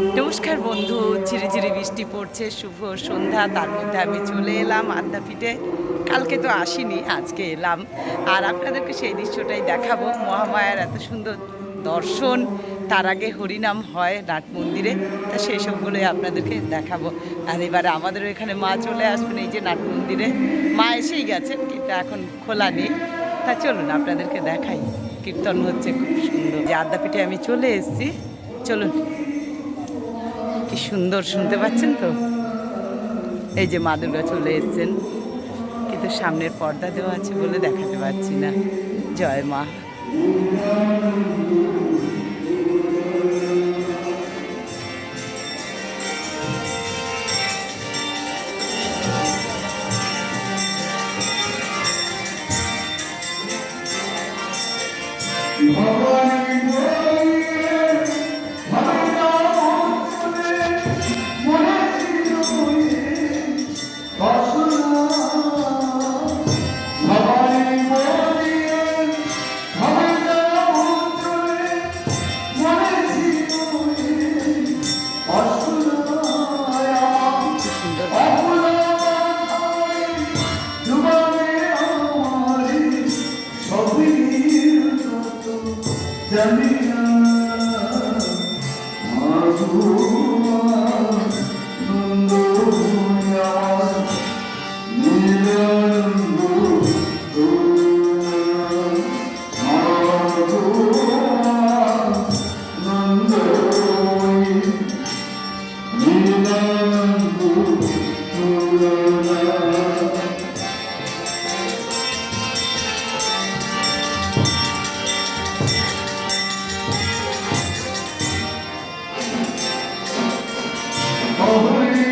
নমস্কার বন্ধু, ঝিরিঝিরি বৃষ্টি পড়ছে, শুভ সন্ধ্যা, তার মধ্যে আমি চলে এলাম আদ্যাপীঠে কালকে তো আসিনি, আজকে এলাম। আর আপনাদেরকে সেই দৃশ্যটাই দেখাবো, মহামায়ার এত সুন্দর দর্শন, তার আগে হরিনাম হয় নাট মন্দিরে, তা সেই সবগুলোই আপনাদেরকে দেখাবো। আর এবারে আমাদের এখানে মা চলে আসবেন, এই যে নাট মন্দিরে। মা এসেই গেছেন, কিন্তু এখন খোলা নেই। তা চলুন, আপনাদেরকে দেখাই, কীর্তন হচ্ছে খুব সুন্দর। যে আদ্যাপীঠে আমি চলে এসেছি, চলুন। সুন্দর শুনতে পাচ্ছেন তো? এই যে মা চলে এসছেন। কিন্তু সামনের পর্দা দেওয়া আছে বলে দেখাতে পারছি না। জয় মা। Germany Holy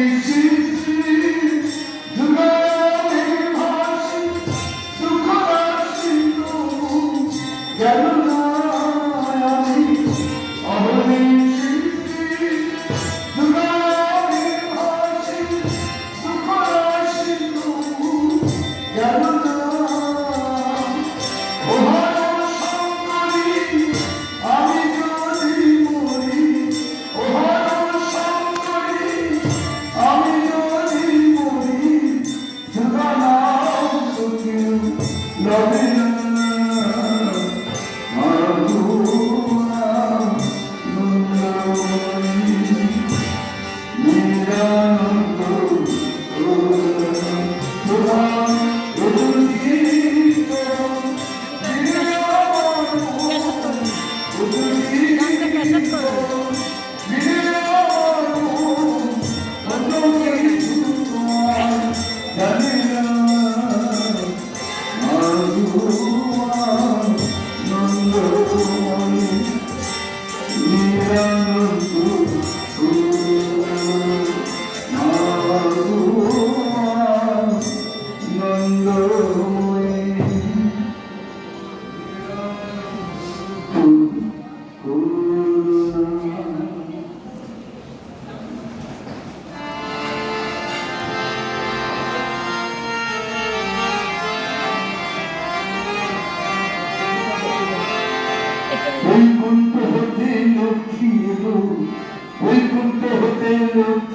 হতে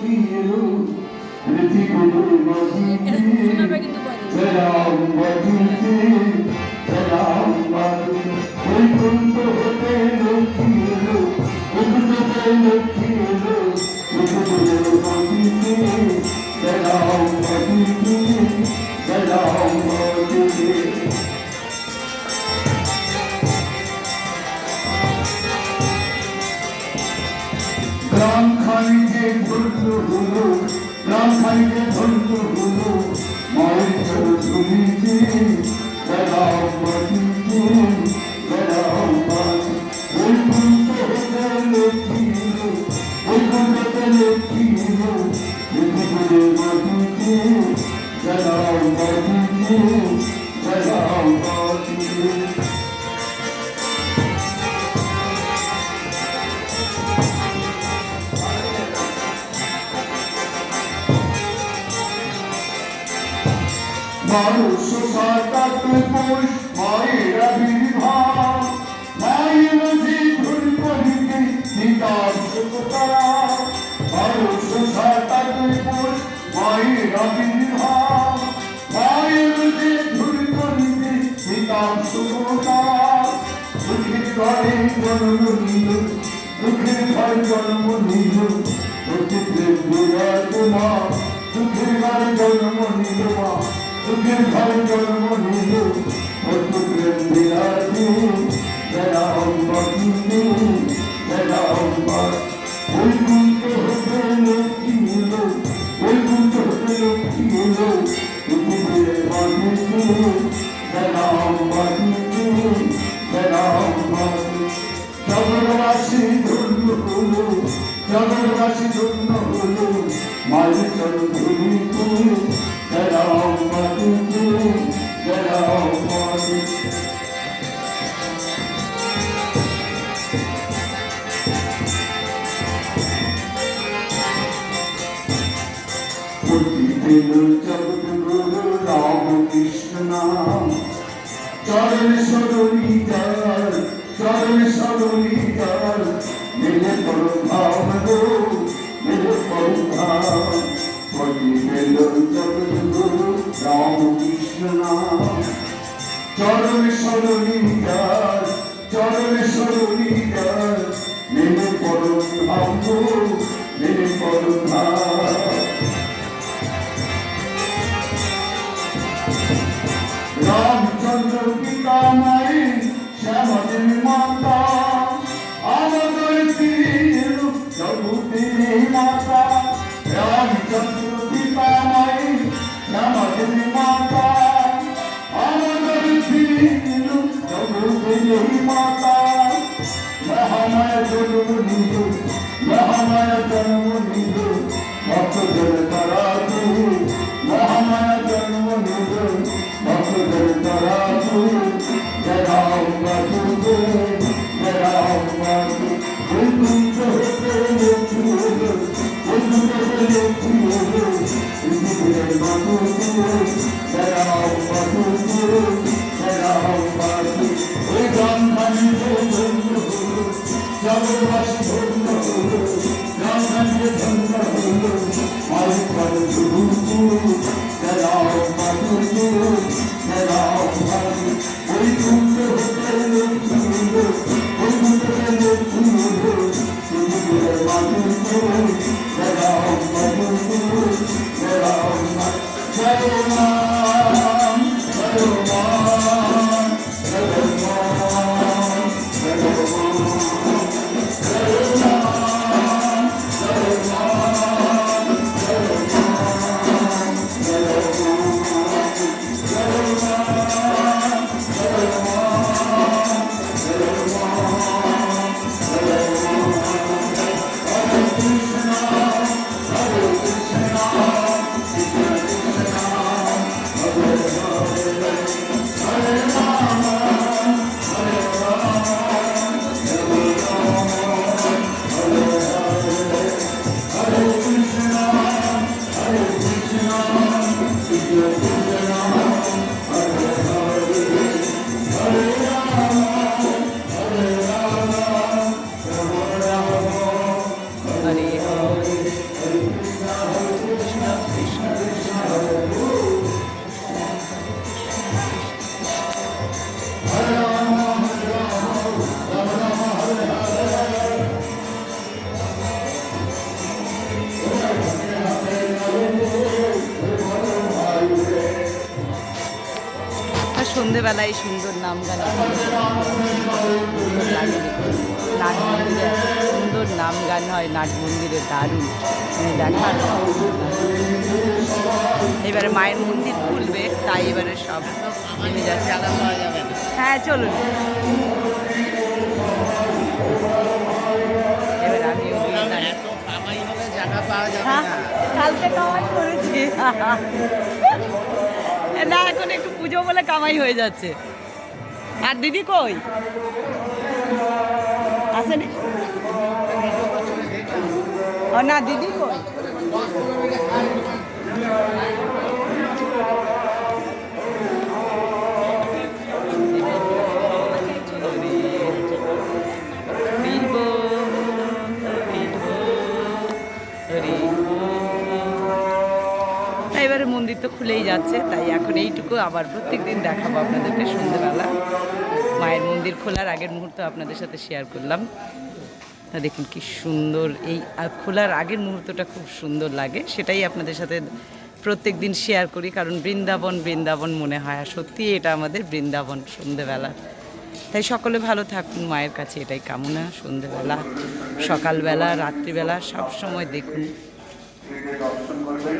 খানিকে ধন্য হলো মায়ের চল শুনিতে বেড়াও বাটিতে বেড়াও বাটি ওই লক্ষ্মী এলো ওই কুন্ততে লক্ষ্মী এলো পৃথিবীর মাটিতে বেড়াও বাটিতে বেড়াও মানুষ সাতাতে পোষ মায়ের আবির্ভাব মায়ের যে ধরি করিতে নিতাম সুতরা বারোশো সাতাত্তর পুষ মায়ের আবির্ভাব মায়ের যে ধুরি করিতে পিতার সুখতা দুঃখের ঘরে জন্ম নিল দুঃখের ঘরে জন্ম নিল দুঃখের বিরাট মা দুঃখের ঘরে জন্ম নিল মা দুঃখের ঘরে জন্ম নিল দুঃখের বিরাট জরা অম্বাকিনী জরা অম্বা বৈকুণ্ঠ হতে লক্ষ্মী এলো, বৈকুণ্ঠ হতে লক্ষ্মী এলো দুঃখের বাণী জরা অম্বাকিনী জরা অম্বাকিনী জগৎবাসী ধন্য হলো জগৎবাসী ধন্য হলো, মায়ের চন্দ্রী তুমি চরণ সরণি জল চরণ সরণি জল মেলে পর ভাব মেলে পতিত জগৎগুরু রাম কৃষ্ণ নাম চরণ সরণি জল চরণ সরণি জল মেলে পর ভাব গো মেলে পর ভাব রামচন্দ্র পিতা মাই শ্যামদেব মাতা মাতা মহামায়া জন্ম নিল মহামায়া জন্ম নিল ভক্তদের তারা মহামায়া জন্ম নিল ভক্তদের তারা জরা বাজুবে জরা বাজু বৈকুণ্ঠ হতে লক্ষ্মী হলো বাজু জরা সন্ধেবেলায় সুন্দর নাম গান নাট মন্দিরে সুন্দর নাম গান হয় নাট মন্দিরে দারুণ। দেখার এবারে মায়ের মন্দির খুলবে তাই এবারে সব নেমে যাচ্ছে। হ্যাঁ চলুন। এবার আমি হ্যাঁ, কালকে কামাই করেছি। না, এখন একটু পুজো বলে কামাই হয়ে যাচ্ছে। আর দিদি কই? আসেনি ও না, দিদি কই? যাচ্ছে তাই এখন এইটুকু আবার প্রত্যেক দিন দেখাবো আপনাদেরকে সন্ধ্যেবেলা। মায়ের মন্দির খোলার আগের মুহূর্ত আপনাদের সাথে শেয়ার করলাম। তা দেখুন কি সুন্দর এই খোলার আগের মুহূর্তটা খুব সুন্দর লাগে, সেটাই আপনাদের সাথে প্রত্যেক দিন শেয়ার করি, কারণ বৃন্দাবন বৃন্দাবন মনে হয়, আর সত্যি এটা আমাদের বৃন্দাবন সন্ধেবেলা তাই সকলে ভালো থাকুন, মায়ের কাছে এটাই কামনা সন্ধেবেলা সকালবেলা, রাত্রিবেলা সব সময় দেখুন।